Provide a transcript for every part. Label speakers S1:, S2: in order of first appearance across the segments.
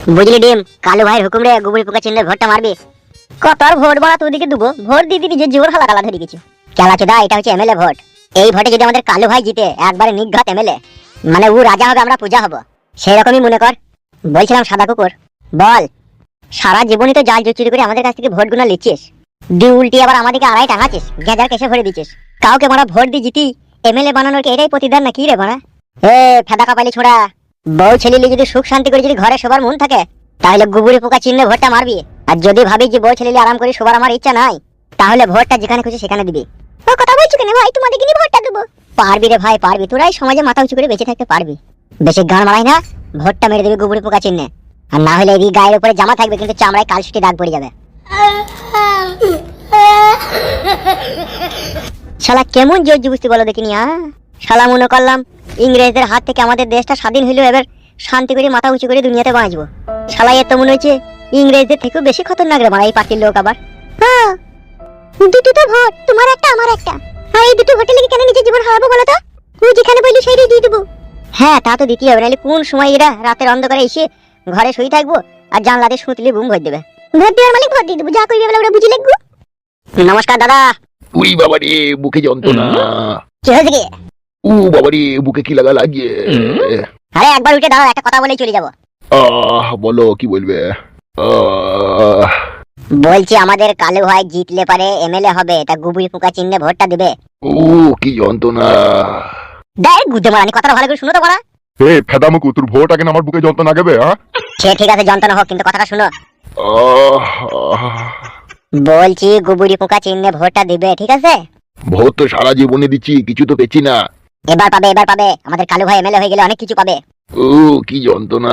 S1: বুঝলি ডিম, কালু ভাইয়ের হুকুম রে গুবরি পোকা চিনলে ভোটটা মারবি। কত আর ভোট বাড়া তোদিকে দেবো, ভোট দিয়ে দিবি যে জোর হালা গালা ধরে গেছি। খেলা চোদা এটা হচ্ছে এমএলএ ভোট। এই ভোটে যদি আমাদের কালু ভাই জিতে, একবারে নিঘাত এমএলএ মানে ও রাজা হবে, আমরা পূজা হব। সেই রকমই মনে কর। বলছিলাম সাদা কুকুর। বল, সারা জীবনই তো জাল চুরি করে আমাদের কাছ থেকে ভোটগুলো লিখছিস দি উল্টি আবার আমাদেরকে আড়াই টাঙাচ্ছিস গেঁজার কেসে ভরে দিচ্ছিস। কাউকে মারা ভোট দিয়ে জিতি এমএলএ বানানোর এটাই প্রতিদান না কি রে মারা? এ, ফেদা কাপালি ছোড়া। বউ ছেলে যদি সুখ শান্তি করে যদি ঘরে সবার মন থাকে, তাহলে গুবুরি পোকা চিহ্নে ভোটটা মারবি। আর যদি ভাবি যে বউ ছেলে আরাম করে সবার আমার ইচ্ছা নাই, তাহলে ভোটটা যেখানে খুশি সেখানে দিবি। ও কথা বলছো কেন ভাই? তোমাদেরকে নিয়ে ভোটটা দেবো। পারবি রে ভাই, পারবি। তোরাই সমাজে মাথা উঁচু করে বেঁচে থাকতে পারবি। বেশি গান মারাই না ভোটটা মেরে দিবি গুবুরি পোকা চিহ্নে আর না হলে এই গায়ের উপরে জামা থাকবে, কিন্তু চামড়ায় কালসুটি দাগ পড়ে যাবে। শালা কেমন জোর জুবুস্তি বলো দেখিনি হ্যাঁ শালা মনে করলাম ইংরেজদের হাত থেকে আমাদের দেশটা স্বাধীন হইল এবার শান্তি করে মাথা উঁচু করে দুনিয়াতে বাঁচবো। শালা এত মনে হয়েছে ইংরেজদের থেকেও বেশি খতরনাক রে মারা এই পার্টির লোক আবার। দুটো তো ভোট তোমার একটা আমার একটা। আর এই দুটো ভোটে লেগে কেন নিজের জীবন হারাবো বলো তো? তুই যেখানে বললি সেইটাই দিয়ে দেবো। হ্যাঁ তা তো দিতেই হবে নাহলে কোন সময় এরা রাতের অন্ধকারে এসে ঘরে শুয়ে থাকব আর জানলাতে শুতলি বুম ভর দেবে? ভোট দেওয়ার মালিক ভোট দিয়ে দেবো যা করবি ওরা বুঝি লিখব। নমস্কার দাদা।
S2: উই বাবা রে বুকে যন্ত্রণা
S1: কি হয়েছে
S2: উ বাবা রে বুকে কি লাগা লাগিয়ে।
S1: আরে একবার উঠে দাঁড়াও একটা কথা বলেই চলে যাব।
S2: আহ বলো কি বলবে?
S1: বলছি আমাদের কালু ভাই জিতলে পারে এমএলএ হবে তা গুবুরি পোকা চিহ্নে ভোটটা দিবে।
S2: উ কি যন্ত্রণা।
S1: দেখ গুদে মারানি কথাটা ভালো করে শুনো তো মারা
S2: হে ফেদামুকু তোর ভোট আগে আমার বুকে যন্ত্রণা গাবে হ্যাঁ?
S1: সে ঠিক আছে যন্ত্রণা হোক কিন্তু কথাটা শুনো। বলছি গুবুরি পোকা চিহ্নে ভোটটা দিবে ঠিক আছে?
S2: ভোট তো সারা জীবনে দিচ্ছি কিছু তো পেছি না।
S1: এবার পাবে এবার পাবে। আমাদের কালু ভাই এমএলএ হয়ে গেলে অনেক কিছু পাবে।
S2: ও কি যন্ত্রণা।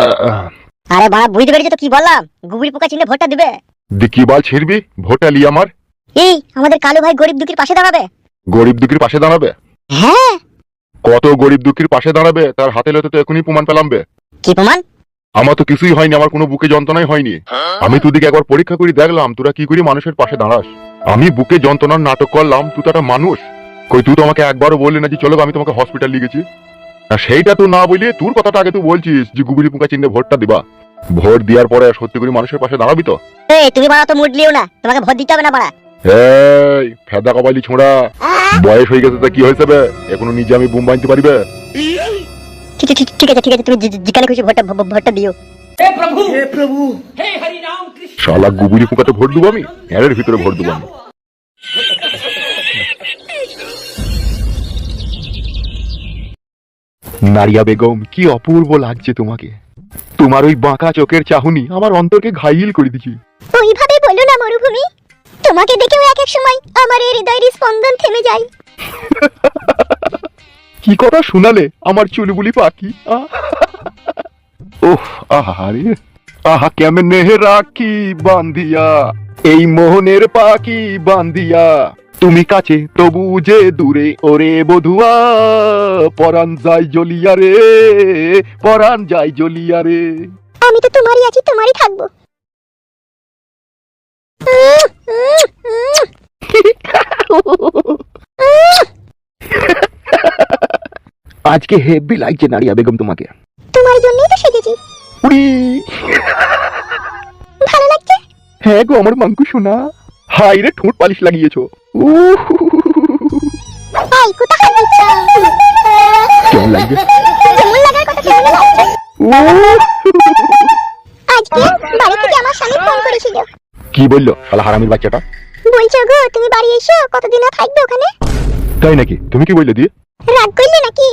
S1: আরে বাড়া বুঝতে পেরেছ তো কি বললাম? গুবুরি পোকা চিহ্নে ভোটটা দিবে।
S2: দেখি বাল ছিড়বি? ভোট আলি আমার।
S1: এই আমাদের কালু ভাই গরিব দুঃখীর পাশে দাঁড়াবে।
S2: গরিব দুঃখীর পাশে দাঁড়াবে?
S1: হ্যাঁ।
S2: কত গরিব দুঃখীর পাশে দাঁড়াবে তার হাতে লতে তো এখনই প্রমাণ পেলাম বে।
S1: কি প্রমাণ?
S2: আমার তো কিছুই হয়নি আমার কোনো বুকে যন্ত্রণাই হয়নি। আমি তোদিকে একবার পরীক্ষা করে দেখলাম তোরা কি করে মানুষের পাশে দাঁড়াস। আমি বুকে যন্ত্রণার নাটক করলাম তুই তো একটা মানুষ। কই তুই তো আমাকে একবারও বললি না যে চলো আমি তোমাকে হসপিটাল নিয়ে গেছি। আর সেইটা তুই না বলি তোর কথাটা আগে তুই বলছিস যে গুবুরি পুঙ্কা চিনে ভোটটা দিবা। ভোট দেওয়ার পরে সত্যি করে মানুষের পাশে দাঁড়াবি তো?
S1: এই তুমি বাড়া তো মুড লিও না। তোমাকে ভোট দিতে হবে না বাড়া
S2: এই ফেদা কবালি ছোঁড়া। বয়স হয়ে গেছে তা কি হয়েছে বে? এখনও নিজে আমি বুম বানতে পারিবে
S1: ঠিক আছে ঠিক আছে ঠিক আছে তুমি জিকালে খুশি ভোটটা ভোটটা দিও।
S3: হে প্রভু! হে প্রভু! হে হরি নাম কৃষ্ণ।
S2: শালা গুবুরি পোকাতে ভোট দেবো আমি? এর ভিতরে ভোট দেবো আমি। নারিয়া বেগম কি অপূর্ব লাগছে তোমাকে। তোমার ওই বাঁকা চোখের চাহনি আমার অন্তরকে ঘাইল করে দিছি
S1: ওইভাবে বলো না মরুভূমি। তোমাকে দেখেও এক এক সময় আমার এই হৃদয়ের স্পন্দন থেমে যায়।
S2: কি কথা শুনালে আমার চুলবুলি পাখি আহ! ওহ আহারে। আহা কেমনে রাখি বান্ধিয়া? এই মোহনের পাখি বান্ধিয়া। তুমি কাছে তবু যে দূরে ওরে বধুয়া পরাণ যাই জ্বলিয়া রে পরাণ যায় জ্বলিয়া রে।
S1: আমি তো তোমারই আছি তোমারই থাকব।
S2: আজকে হেভি লাগছে নারিয়া বেগম তোমাকে।
S1: তোমার জন্যই তো সেজেছি।
S2: উড়ি।
S1: ভালো লাগছে?
S2: হ্যাঁ গো আমার মাঙ্কু শোনা হাই রে ঠোঁট পালিশ লাগিয়েছো।
S1: এই কোথায়
S2: কেমন
S1: যেমন লাগার কথা তেমন লাগছে? আজকে বাড়ি থেকে আমার স্বামী ফোন করেছিল।
S2: কি বলল শালা হারামির বাচ্চাটা?
S1: বলছো গো তুমি বাড়ি এসো কতদিন আর থাকবে ওখানে?
S2: তাই নাকি? তুমি কি বললে দিয়ে?
S1: রাগ করলে নাকি?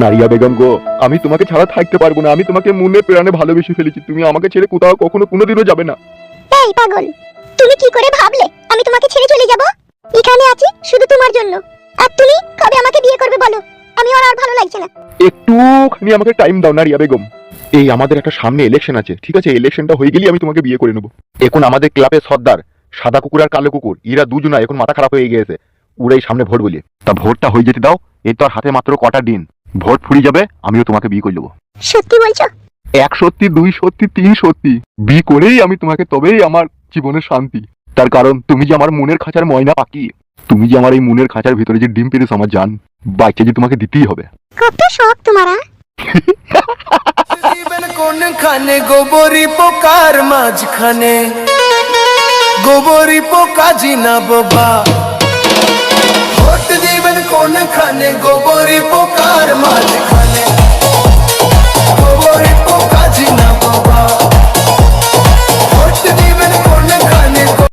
S2: নারিয়া বেগম গো আমি তোমাকে ছাড়া থাকতে পারব না। আমি তোমাকে মনে প্রাণে ভালোবেসে ফেলেছি। তুমি আমাকে ছেড়ে কোথাও কখনো কোনোদিনও যাবে না।
S1: এই পাগল তুমি কি করে ভাবলে?
S2: একটুখানি আমাকে টাইম দাও নারিয়া বেগম। এই আমাদের একটা সামনে ইলেকশন আছে ঠিক আছে? ইলেকশনটা হয়ে গেলেই আমি তোমাকে বিয়ে করে নেব। এখন আমাদের ক্লাবের সর্দার সাদা কুকুর আর কালো কুকুর এরা দুজনা এখন মাথা খারাপ হয়ে গিয়েছে। উড়াই সামনে ভোট বলি। তা ভোটটা হয়ে যেতে দাও এই তো আর হাতে মাত্র কটা দিন। ভোট ফুরিয়ে যাবে আমিও তোমাকে বিয়ে করে নেব।
S1: সত্যি বলছো?
S2: এক সত্যি দুই সত্যি তিন সত্যি। বি করেই আমি তোমাকে তবেই আমার জীবনের শান্তি। তার কারণ তুমি যে আমার মনের খাঁচার ময়না পাখি তুমি যে আমার এই মনের খাঁচার ভিতরে যে ডিম পেরেছ আমার জান বাচ্চা যে তোমাকে দিতেই হবে।
S1: কত শখ তোমারা।
S4: গোবরি পোকার মাঝখানে। গোবরি পোকা জিনা বাবা দিবেন গোবরি পোকার মাঝখানে।